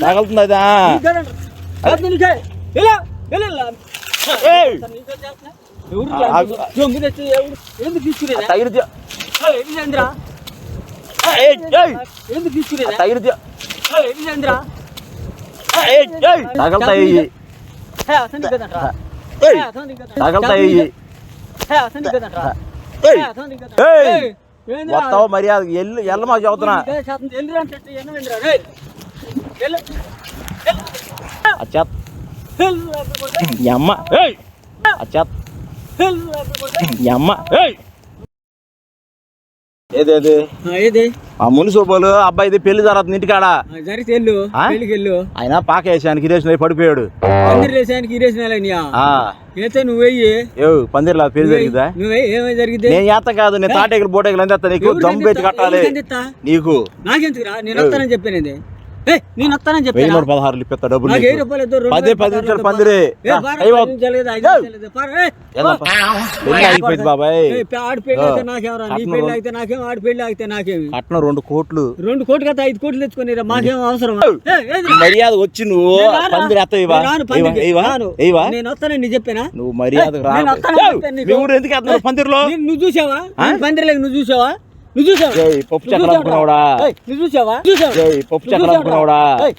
తగులుతుంది అదా నీకేదా? కాదు నీకే. ఇలా, ఇలా, ఇలా. ఏయ్. నీకేదా చేస్తున్నా? ఎవరు ఆ, చేస్తున్నా? ఆగు. దొంగ తెచ్చి ఎవరు? ఎందుకు తీసుకునేదా? తగిలిద్ది ఏయ్, విజయేంద్ర. ఏయ్, ఏయ్. ఎందుకు తీసుకునేదా? తగిలిద్ది ఏయ్, విజయేంద్ర. ఏయ్, ఏయ్. తగులుతాయి ఏ, అసలు నీకేదంట్రా? ఏయ్, ఏ, అసలు నీకేదంట్రా? తగులుతాయి వస్తావు మర్యాద? ఎల్లు ఎల్ల మాకు చెబుతున్నా. అచ్చేత్ అమ్మ. ఏయ్! అచ్చేత్ అమ్మ. ఏదేది ఏది? ఆ మున్సిపల్ అబ్బాయిది పెళ్ళి జరుగుతుంది ఇంటికాడ. జరిగితే వెళ్ళు. ఆయన పాక వేసానికి అయి పడిపోయాడు. పందిరి వేసానికి అయితే నువ్వు వెయ్యి. ఏ పందిర్లా పెళ్ళి జరిగిందా? నువ్వు ఏమై జరిగితే నేను చేత కాదు నేను తాటేకలు బోటేకలు అందేస్తా నీకు దమ్ పెట్టి కట్టాలి. నీకు. నాకెందుకురా? నేను వస్తానని చెప్పాను ఏ నేను వస్తానని నూట ఇప్పిస్తా డబ్బులు పదే పది నిమిషాలు పందిరి అయిపోయింది బాబాయ్. కట్నం రెండు. కోట్లు. రెండు కోట్లు కదా ఐదు కోట్లు తెచ్చుకొని మాకేం అవసరం మర్యాద వచ్చి నువ్వు పందిరి నేను వస్తానని నీ చెప్పానా? నువ్వు మర్యాద ఎందుకు పందిరిలో? నువ్వు చూసావా? పందిరలేక నువ్వు చూసావా? నువ్వు చూసావా? పప్పు చక్కెర అనుకున్నావుడా నువ్వు చూసావా? చూసావా పప్పు చక్కెర అనుకున్నావుడా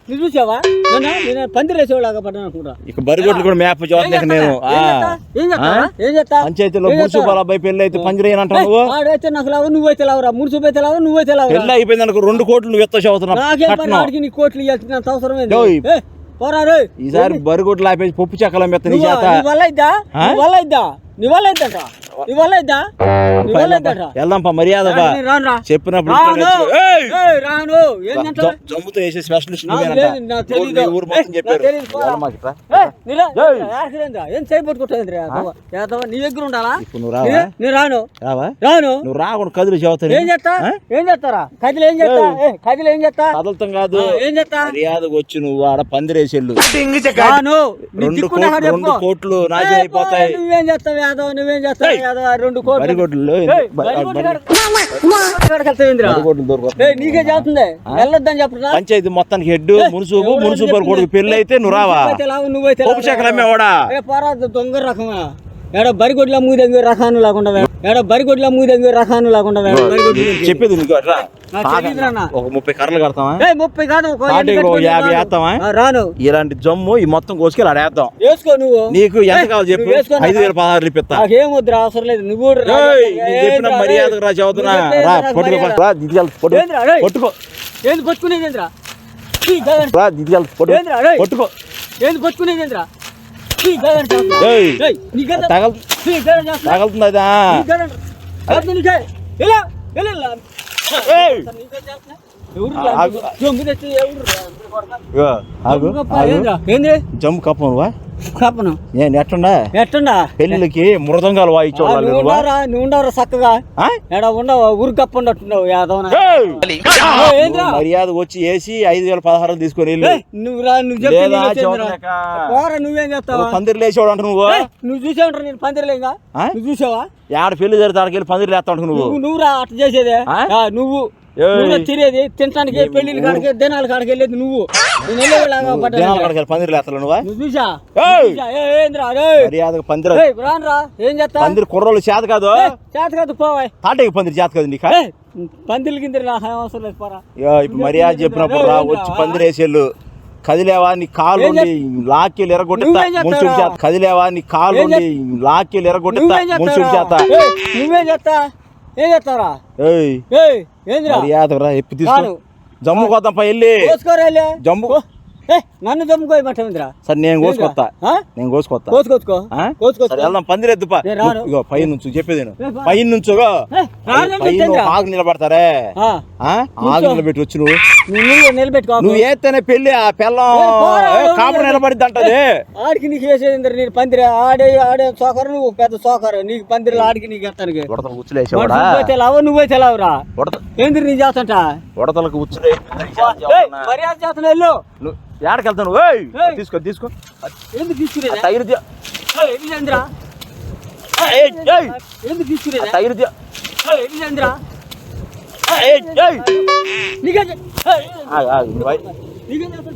నువ్వు చూసావా? నన్ను నేను పందిరేసేవాళ్ళగా పడ్డాను అనుకుంటా. ఇక బరిగొడ్లు కూడా మేప ఏం చూడలేక నేను. చేస్తా? ఏం చేస్తా? ఏం చేస్తా? ఆ? ఏం చేస్తా? పంచాయతీలో ఏం చేస్తా? మున్సిపల్ అబ్బాయి పెళ్ళి అయితే పందిరి అంటావు ఏయ్, నువ్వు ఆడైతే నాకు లావు నువ్వైతే లావురా. ముడుసు అయితే లావు నువ్వైతే లావురా. పెళ్ళి అయిపోయింది అనుకో రెండు కోట్లు నువ్వు ఎత్త చదువుతున్నావు నాకేం పని? ఆడికి నీ కోట్లు ఇవ్వాల్సినంత అవసరం ఏంది? ఈసారి బరిగొడ్లు ఆపేసి పప్పు చక్కల మెత్త నీ చేత. వల్ల ఇద్దా? నీ వల్ల ఇద్దా నీ వల్ల ఇద్దంట నీ వల్ల ఇద్దా నీ వల్ల ఇద్దంట వెళ్దాం పా మర్యాద చెప్పినప్పుడు రాను. జమ్ముతో వేసే స్పెషలిస్ట్. ఊరు- మొత్తం చెప్పారు. ఏం చేయబట్టుకుంటుంది నీ దగ్గర ఉండాలా? నువ్వు రాను. రావా? రాను. నువ్వు రాకుండా కదులు చదువుతాను. ఏం చేస్తా? ఏం చేస్తారా? కదిలి ఏం చేస్తా? ఏ, కదిలి ఏం చేస్తా? కదలతం కాదు. ఏం చేస్తా? మర్యాదకు వచ్చి నువ్వు ఆడ పందిరేసేళ్ళు. రెండు కోట్లు నాశనం అయిపోతాయి. నువ్వేం చేస్తావు యాదవ్ నువ్వేం చేస్తావు? రెండు నీకే చేస్తుంది వెళ్ళొద్దని చెప్పరా పంచాయతీ మొత్తానికి హెడ్ మున్సిపు చెప్పింది? కొడుకు పెళ్ళి అయితే నువ్వు రావా? నువ్వైతే. చక్కలు అమ్మేవాడా దొంగ రకమా? ఏడ బరిగొడ్ల మూదెంగి రకాను లేకుండా ఏడ బరిగొడ్ల మూదెంగి రకాను లేకుండా. చెప్పేది నీకు అన్న. ఒక ముప్పై కర్రలు కడతావా? ఏ ముప్పై కాదు యాభై? ఆ, రాను. ఇలాంటి జమ్ము ఈ మొత్తం కోసుకెళ్ళి ఆడేద్దాం వేసుకో నువ్వు. నీకు ఎంత కావాలి చెప్పు? ఐదు. వేల పదహారులు ఇప్పిస్తా వద్దురా అవసరం లేదు. నువ్వు చెప్పిన రేయ్. మర్యాదకు రా చదువుతున్నా. రా పట్టుకో మర్యాద. పట్టుకో. ఏంది పట్టుకునేది ఏంద్రా. పట్టుకో. ఏంది పట్టుకునేది ఏంద్రా? తగలుతుంది అదా? జమ్ము కప్పు కప్పను నేను ఎట్టుండా? ఎట్టండా? పెళ్ళిళ్ళకి మృదంగాలు వాయించేవాళ్ళు చక్కగా? ఎడ ఉండవు? ఊరు యాదవన? మర్యాద వచ్చి వేసి ఐదు వేల పదహారు తీసుకొని వెళ్ళు. నువ్వు రా నువ్వు చేస్తావా? పందిరి లేచేవాడు అంట నువ్వు. నువ్వు చూసావుంటారా నేను పందిరలేగా? నువ్వు చూసావా? ఆడ పెళ్ళి జరిగితే పందిరి లేస్తా నువ్వు. నువ్వు రా అట్ట చేసేదే. నువ్వు. తినేది తినడానికి పెళ్ళిళ్ళ కాడికి దినాల కాడికి వెళ్ళేది నువ్వు. పందిరి నువ్వా చూసా? రానురా ఏం చేస్తా? పందిరి కుర్రోళ్ళు చేత కాదు. చేత కాదు పోవాయ్. తాటకి పందిరి చేత కాదు నీకు? పందిరి కింద అవసరం లేదు పోరా. ఇప్పుడు మర్యాద చెప్పినప్పుడు రా వచ్చి పందిరి వేసేళ్ళు. కదిలేవా నీ కాలు ఏం ఉండి లాక్కెళ్ళి ఎరగొట్టిస్తా? నువ్వేం చేస్తావురా? మున్సిపల్ చేత కదిలేవా నీ కాలు ఏం ఉండి లాక్కెళ్ళి ఎరగొట్టిస్తా? నువ్వేం మున్సిపల్ చేత. నువ్వేం చేస్తా? ఏం చేస్తావురా? ఏయ్ ఏయ్ ఏందిరా? మర్యాద రా ఎప్పి తీసుకో. రాను. జమ్ము కోద్దాం పై వెళ్ళి. జమ్ము. నన్ను జమ్ముకోయమంటావేంద్రా సరే నేను? నేను వెళ్దాం. ఇగో పై నుంచి చెప్పేది నేను. పై? ఆగు నిలబడతారే? ఆగు నిలబెట్టి వచ్చి నువ్వు నువ్వు నువ్వు నిలబెట్టుకో. నువ్వు ఏతేనే పెళ్ళి ఆ పిల్లం కాపురం నిలబడిద్ది అంటది ఆడికి నీకు వేసేది నేను పందిరి ఆడే ఆడే సోకరు నువ్వు పెద్ద సోకరు. నీకు పందిరిలో ఆడికి నీకు ఎత్తానికి. ఉడతలకు ఉచ్చులేసేవాడా? నువ్వైతే లావు నువ్వైతే లావురా? ఉడత ఏంది నీ చేస్తంట ఉడతలకు ఉచ్చులే మర్యాద చేస్తున్నా వెళ్ళు. నువ్వు ఏడకి వెళ్తాను. తీసుకో తీసుకో. ఎందుకు ఏయ్. ఎందుకు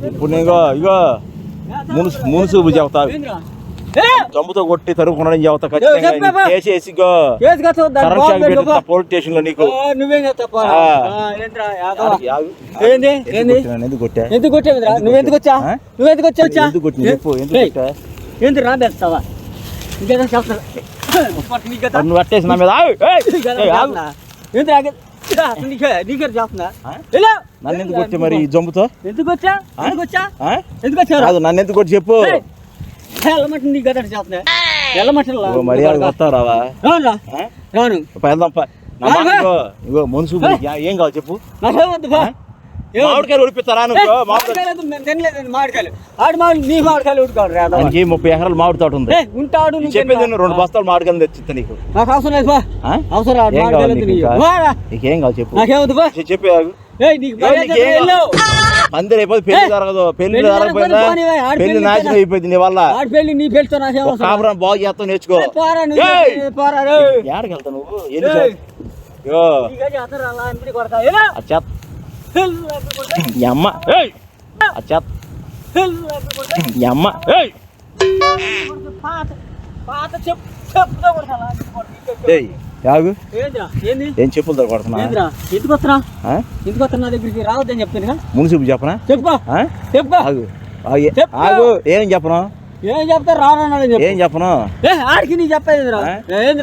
ఇప్పుడు ఇగో ఇగో మునుసు ఏంద్రా? ఏ! జమ్ముతో కొట్టి తరుముకున్నాడని చెబుతా ఖచ్చితంగా. పెడతా పోలీస్ స్టేషన్లో నీకు. ఎందుకు కొట్టా? ఎందుకు నువ్వెందుకు వచ్చా? నువ్వెందుకు వచ్చా? కొట్టా? ఎందుకు రా పెడతావా ఇంకేదో చెప్తా నీకేదా మరి నువ్వు అట్టేసి నా మీద నన్ను ఎందుకు కొట్టి మరి జంబుతో? ఎందుకు వచ్చా? ఎందుకు వచ్చా? ఎందుకు వచ్చావు కాదు నన్ను ఎందుకు కొట్టి చెప్పు. ఎల్లమంటే నీ గదట చేస్తున్నా? మర్యాద వస్తావు రావా రాను? రాను. వెళ్దాం ఇగో, ఏం కావాలి చెప్పు. నాకేమొద్దు? మామిడికాయలు ఉడిపిస్తారా నువ్వు మామిడికాయలు ఆడు మామిడి నీ మామిడికాయలు ముప్పై ఎకరాలు మామిడి తోట ఉంది ఉంటాడు నువ్వు చెప్పేది రెండు బస్తాలు మామిడికాయలు తెచ్చిస్తా నీకు నాకు అవసరం లేదు బా ఆ? అవసరం రాదు ఏం కావాలి మామిడికాయలు నీకు వద్దు ఇంకా? నీకు. వారా. నీకేం కావాలి చెప్పు నాకేమొద్దు బా చె- చెప్పే ఆగు. ఏయ్ నీకు ఏయ్, మర్యాద నీకేం వెళ్ళు. అందరు అయిపోతే పెళ్ళి ఏ? జరగదు పెళ్ళి పెళ్ళి జరగకపోయినా జరగకపోతే పోనీవే, ఆడ పెళ్ళి పెళ్ళి నాశనం. అయిపోయింది నీ వల్ల ఆడి పెళ్ళి నీ పెళ్ళితో నాకేం ఒక అవసరం కాపురం బాగు చేస్తావు నేర్చుకో పోరా నువ్వు ఏయ్! ఏ, పోరా రే. ఏడకి వెళ్తావు నువ్వు ఎన్ని ఏయ్. సార్లు? యో, నీకే చేస్తారు అలా ఇంటికి కొడతా. ఏలా? ఆ చెత్త చెప్పు ఏయ్, ఆగు ఏందిరా? ఏంది? ఏం చెప్పులతో కొడుతున్నా? ఏందిరా? ఎందుకు వస్తున్నా? ఆ? ఎందుకు వస్తున్నా? దగ్గరికి రావద్దని చెప్తాను మునుసుపు చెప్పనా? ఆగు. చెప్పు. ఆగు. ఏం చెప్పను? ఏం చెప్తా రానని చెప్పు. ఏం చెప్పను?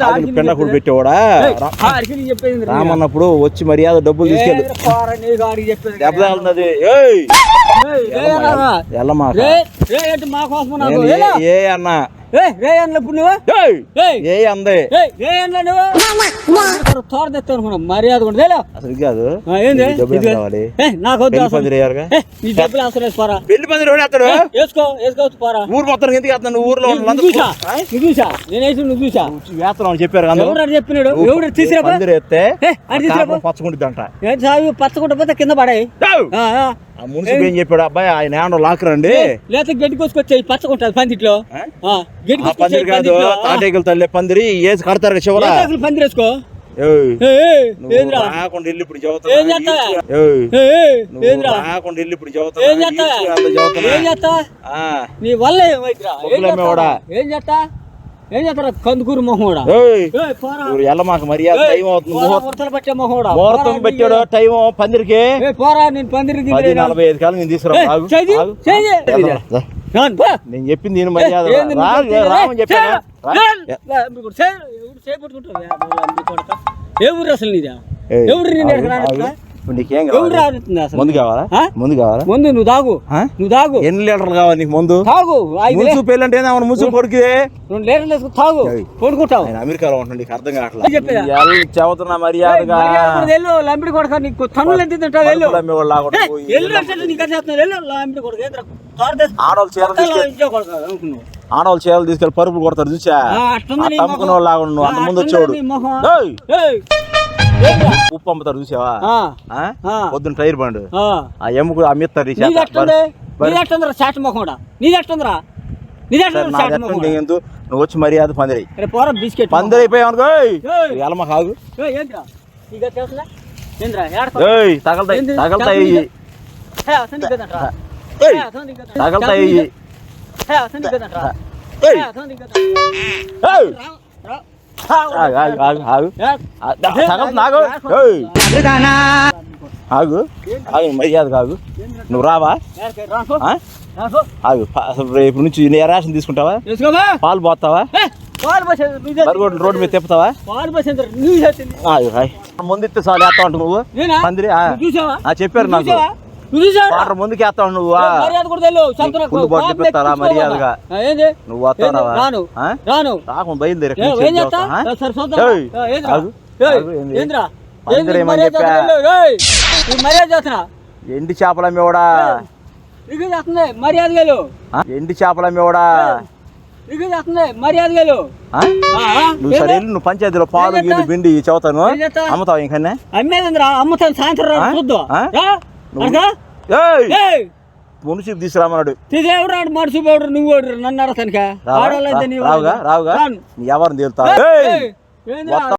ఆడికి నీ చెప్పేది? పెట్టేవాడా? ఏయ్, రా- ఆడికి నీ చెప్పేది రామన్నప్పుడు వచ్చి మర్యాద డబ్బులు తీసుకెళ్ళు. చెప్పేది ఏ అన్నా. మర్యాద కాదు. నీకు పెళ్ళి. పందిరి వేసుకో వేసుకోవచ్చు పోరా. ఊరు మొత్తం ఎందుకు ఊర్లో చూసా నువ్వు చూసా నేనేసి నువ్వు చూసా. చెప్పారు ఎవరు చెప్పినాడు? ఎవడు పందిరి పచ్చకుంటుందంట సాగు పోతే కింద పడాయి. ఆ, మున్సిపల్ ఏం? చెప్పాడు? అబ్బాయి ఆయన ఏమన్నా లాక్కరండి లేకపోతే గడ్డి కోసుకొచ్చాయి పచ్చకుంటుంది పందిట్లో. పందిరి కాదు. తాటేకలు తల్లి పందిరి ఏసి కడతారు రాకుండా ఇప్పుడు రాకుండా ఇప్పుడు చదువుతున్నా. ఏం చేస్తావా ఆ, నీ వల్ల ఏం చేస్తా? చేస్తారా కందుకూరు మొహోడా. ఇవ్వరు ఎల్లమాక మర్యాద టైం అవుతుంది. పోరా, ముహూర్తం ముహూర్తాలు పట్టే మొహోడా? ముహూర్తం పెట్టాడు టైం పందిరికి. పోరా నేను పందిరికి పది నలభై ఐదు కాలం నేను తీసుకురా నేను చెప్పింది నేను మర్యాద? రామని చెప్పాను? ఏ, ఊరు అసలు నీదా? ఎవరు నేను నీకేం కావాలి? ముందు కావాలా? ముందు కావాలా? ముందు నువ్వు తాగు? నువ్వు తాగు. ఎన్ని లీటర్లు కావాలి నీకు ముందు? తాగు. రెండు లీటర్లు తాగు. ఏయ్. కొడుకుంటావు ఆయన అమెరికాలో ఉంటుండే నీకు అర్థం ఏం కావట్లేదు మర్యాదగా. వెళ్ళు కొడక నీకు ఎంత తింటావు వెళ్ళు. ఆడవాళ్ళు చీరలు తీసుకెళ్ళి. ఆడవాళ్ళు చీరలు పరుపులు కొడతారు చూసా? తమ్ముకున్న. వాళ్ళు అంత ముందు వచ్చాడు ఉప్పు అమ్ముతారు చూసావా? టైర్ బండ్ ఆ. ఎముకు అమ్మిస్తారు ఈ నీది చేత. ఎట్టుంది బరి- నీది ఎట్టుందిరా చాట్ మొహండా నీది ఎట్టుందిరా నీది సరే, ఎట్టుందిరా నాది చాట్ ఎట్టుంది మొహం నీకెందుకు? నువ్వు వచ్చి మర్యాద పందిరి. పోరా బిస్కెట్ పందిరి అయిపోయావు అనుకో ఏయ్ తగలతాయి? తగలతాయి. తగలతాయి. ఆగు, ఆగు, ఆగు, ఆగు. ఏ, మర్యాద ఏంద్రా? నువ్వు రావా. ఆగు రేపు నుంచి నీ రేషన్ తీసుకుంటావా. పాలు పోతావా రోడ్డు మీద తిప్పుతావా. ముందు ఇస్తే చాలు వేస్తా ఉంటావు నువ్వు? ఆ, చెప్పారు నాకు? వాటర్ ముందుకు వేస్తావు నువ్వు ఫుల్ బాటిల్? మర్యాదగా? వస్తావా? రాను? రాను. రాకుండా బయలుదేరి చెప్పా? మర్యాద చేస్తున్నా. ఎండి చేపల మర్యాద గేలు? ఎండి చేపల చేస్తుంది. మర్యాద గేలు? నువ్వు సరే నువ్వు పంచాయతీలో పాలు చేస్తా? పిండి చదువుతాను? అమ్ముతావు ఇంకనే అమ్మేదంద్రా? అమ్ముతాను. సాయంత్రం? చూద్దాం. ఆ? రా నువ్వు- అడగా? ఏయ్! ఏయ్, మునిసి తీసుకురామన్నాడు తీసేవుడు రాడు మడుసు పోడు నువ్వు నన్ను నీ రావుగా రావుగా? ఎవరిని తేలుతా?